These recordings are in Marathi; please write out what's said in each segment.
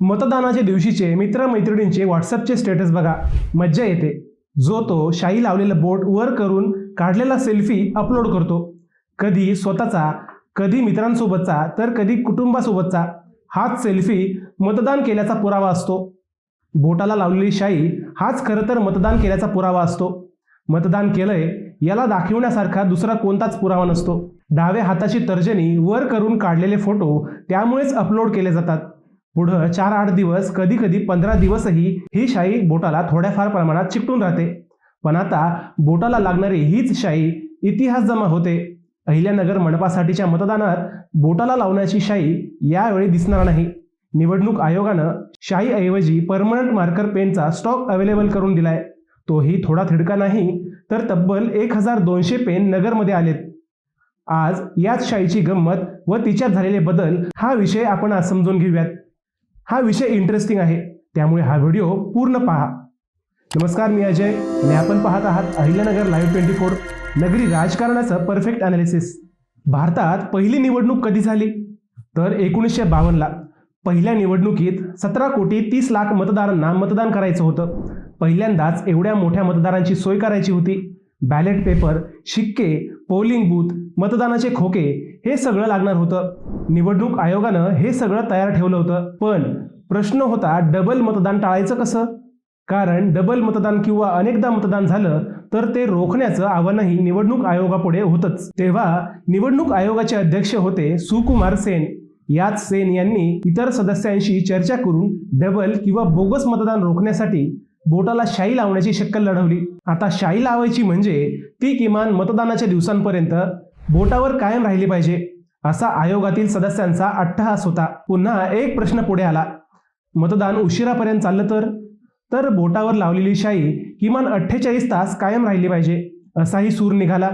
मतदानाच्या दिवशीचे मित्रमैत्रिणींचे व्हॉट्सअपचे स्टेटस बघा. मज्जा येते. जो तो शाई लावलेलं बोट वर करून काढलेला सेल्फी अपलोड करतो. कधी स्वतःचा कधी मित्रांसोबतचा तर कधी कुटुंबासोबतचा हाच सेल्फी मतदान केल्याचा पुरावा असतो. बोटाला लावलेली शाई हाच खरं तर मतदान केल्याचा पुरावा असतो. मतदान केलंय याला दाखवण्यासारखा दुसरा कोणताच पुरावा नसतो. डाव्या हाताची तर्जनी वर करून काढलेले फोटो त्यामुळेच अपलोड केले जातात. पुढं चार आठ दिवस कधी कधी पंधरा दिवसही ही शाई बोटाला थोड्याफार प्रमाणात चिकटून राहते. पण आता बोटाला लागणारी हीच शाई इतिहास जमा होते. अहिल्यानगर मंडपासाठीच्या मतदानात बोटाला लावण्याची शाई यावेळी दिसणार नाही. निवडणूक आयोगानं शाईऐवजी परमनंट मार्कर पेनचा स्टॉक अवेलेबल करून दिलाय. तोही थोडा थिडका नाही तर तब्बल एक हजार दोनशे पेन नगरमध्ये आलेत. आज याच शाईची गंमत व तिच्यात झालेले बदल हा विषय आपण आज समजून घेऊयात. हा विषय इंटरेस्टिंग आहे. त्यामुळे हा व्हिडिओ पूर्ण पहा. नमस्कार मी अजय. आणि आपण पाहत आहात अहिल्यानगर लाईव्ह ट्वेंटी फोर नगरी राजकारणाचं परफेक्ट अनालिसिस भारतात पहिली निवडणूक कधी झाली? तर एकोणीसशे बावन्नला. पहिल्या निवडणुकीत सतरा कोटी तीस लाख मतदारांना मतदान करायचं होतं. पहिल्यांदाच एवढ्या मोठ्या मतदारांची सोय करायची होती. बॅलेट पेपर शिक्के पोलिंग बूथ मतदानाचे खोके हे सगळं लागणार होतं. निवडणूक आयोगानं हे सगळं तयार ठेवलं होतं. पण प्रश्न होता डबल मतदान टाळायचं कसं? कारण डबल मतदान किंवा अनेकदा मतदान झालं तर ते रोखण्याचं आव्हानही निवडणूक आयोगापुढे होतंच. तेव्हा निवडणूक आयोगाचे अध्यक्ष होते सुकुमार सेन. याच सेन यांनी इतर सदस्यांशी चर्चा करून डबल किंवा बोगस मतदान रोखण्यासाठी बोटाला शाई लावण्याची शक्कल लढवली. आता शाई लावायची म्हणजे ती किमान मतदानाच्या दिवसांपर्यंत बोटावर कायम राहिली पाहिजे असा आयोगातील सदस्यांचा अट्टहास होता. पुन्हा एक प्रश्न पुढे आला. मतदान उशिरापर्यंत चाललं तर? तर बोटावर लावलेली शाई किमान अठ्ठेचाळीस तास कायम राहिली पाहिजे असाही सूर निघाला.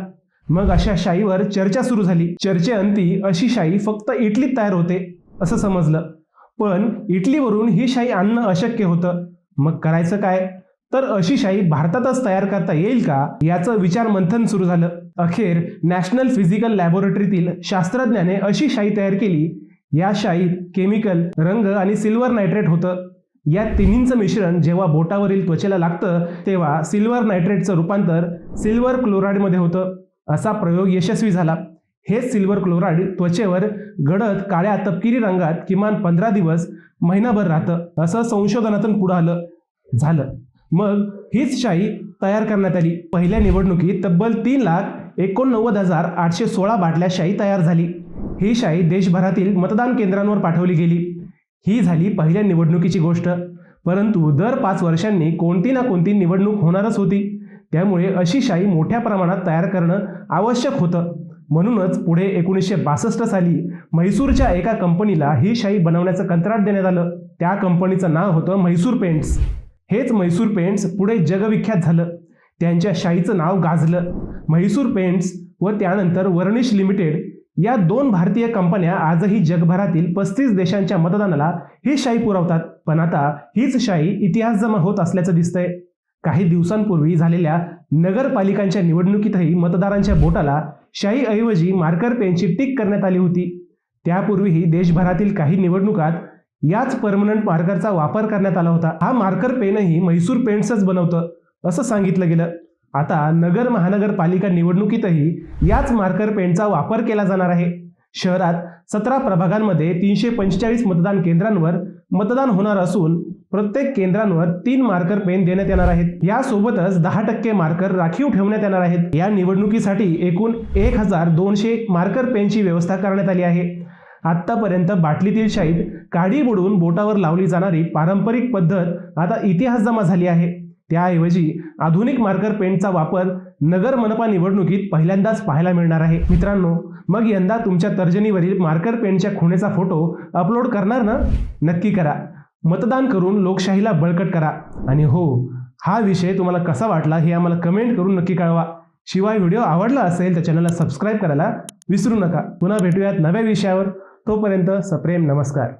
मग अशा शाईवर चर्चा सुरू झाली. चर्चेअंती अशी शाई फक्त इटलीत तयार होते असं समजलं. पण इटलीवरून ही शाई आणणं अशक्य होतं. मग करायचं काय? तर अशी शाई भारतातच तयार करता येईल का? याचं विचार मंथन सुरू झालं. अखेर नॅशनल फिजिकल लॅबोरेटरीतील शास्त्रज्ञाने अशी शाई तयार केली. या शाईत केमिकल रंग आणि सिल्वर नायट्रेट होतं. या तिन्हींचं मिश्रण जेव्हा बोटावरील त्वचेला लागतं तेव्हा सिल्वर नायट्रेटचं रूपांतर सिल्वर क्लोराईडमध्ये होतं. असा प्रयोग यशस्वी झाला. हेच सिल्वर क्लोराईड त्वचेवर गडद काळ्या तपकिरी रंगात किमान पंधरा दिवस महिनाभर राहतं. असं संशोधनातून पुढं आलं झालं. मग हीच शाही तयार करण्यात आली. पहिल्या निवडणुकीत तब्बल तीन लाख एकोणनव्वद हजार आठशे सोळा बाटल्या शाही तयार झाली. ही शाही देशभरातील मतदान केंद्रांवर पाठवली गेली. ही झाली पहिल्या निवडणुकीची गोष्ट. परंतु दर पाच वर्षांनी कोणती ना कोणती निवडणूक होणारच होती. त्यामुळे अशी शाई मोठ्या प्रमाणात तयार करणं आवश्यक होतं. म्हणूनच पुढे एकोणीसशे बासष्ट साली म्हैसूरच्या एका कंपनीला ही शाई बनवण्याचं कंत्राट देण्यात आलं. त्या कंपनीचं नाव होतं म्हैसूर पेंट्स. हेच म्हैसूर पेंट्स पुढे जगविख्यात झालं. त्यांच्या शाईचं नाव गाजलं. म्हैसूर पेंट्स व त्यानंतर वर्णिश लिमिटेड या दोन भारतीय कंपन्या आजही जगभरातील पस्तीस देशांच्या मतदानाला ही शाई पुरवतात. पण आता हीच शाई इतिहास जमा होत असल्याचं दिसतंय. काही दिवसांपूर्वी झालेल्या नगरपालिकांच्या निवडणुकीतही मतदारांच्या बोटाला शाईऐवजी मार्कर पेनची टिक करण्यात आली होती. त्यापूर्वीही देशभरातील काही निवडणुकात याच परमनंट मार्करचा वापर करण्यात आला होता. हा मार्कर पेनही म्हैसूर पेंट्सच बनवतं असं सांगितलं गेलं. आता नगर महानगरपालिका निवडणुकीतही याच मार्कर पेनचा वापर केला जाणार आहे. शहरात सतरा प्रभागांमध्ये तीनशे पंचेचाळीस मतदान केंद्रांवर मतदान होणार असून प्रत्येक केंद्रांवर तीन मार्कर पेन देण्यात येणार आहेत. यासोबतच दहा टक्के मार्कर राखीव ठेवण्यात येणार आहेत. या निवडणुकीसाठी एकूण एक हजार दोनशे मार्कर पेनची व्यवस्था करण्यात आली आहे. आत्तापर्यंत बाटलीतील शाईत काढी बुडवून बोटावर लावली जाणारी पारंपरिक पद्धत आता इतिहास जमा झाली आहे. त्याऐवजी आधुनिक मार्कर पेनचा वापर नगर मनपा निवडणुकीत पहिल्यांदाच पाहायला मिळणार आहे. मित्रांनो मग यंदा तुमच्या तर्जनीवरील मार्कर पेनच्या खुणेचा फोटो अपलोड करणार ना? नक्की करा. मतदान करून लोकशाहीला बळकट करा. आणि हो हा विषय तुम्हाला कसा वाटला हे आम्हाला कमेंट करून नक्की कळवा. शिवाय व्हिडिओ आवडला असेल तर चॅनलला सबस्क्राईब करायला विसरू नका. पुन्हा भेटूयात नव्या विषयावर. तोपर्यंत सप्रेम नमस्कार.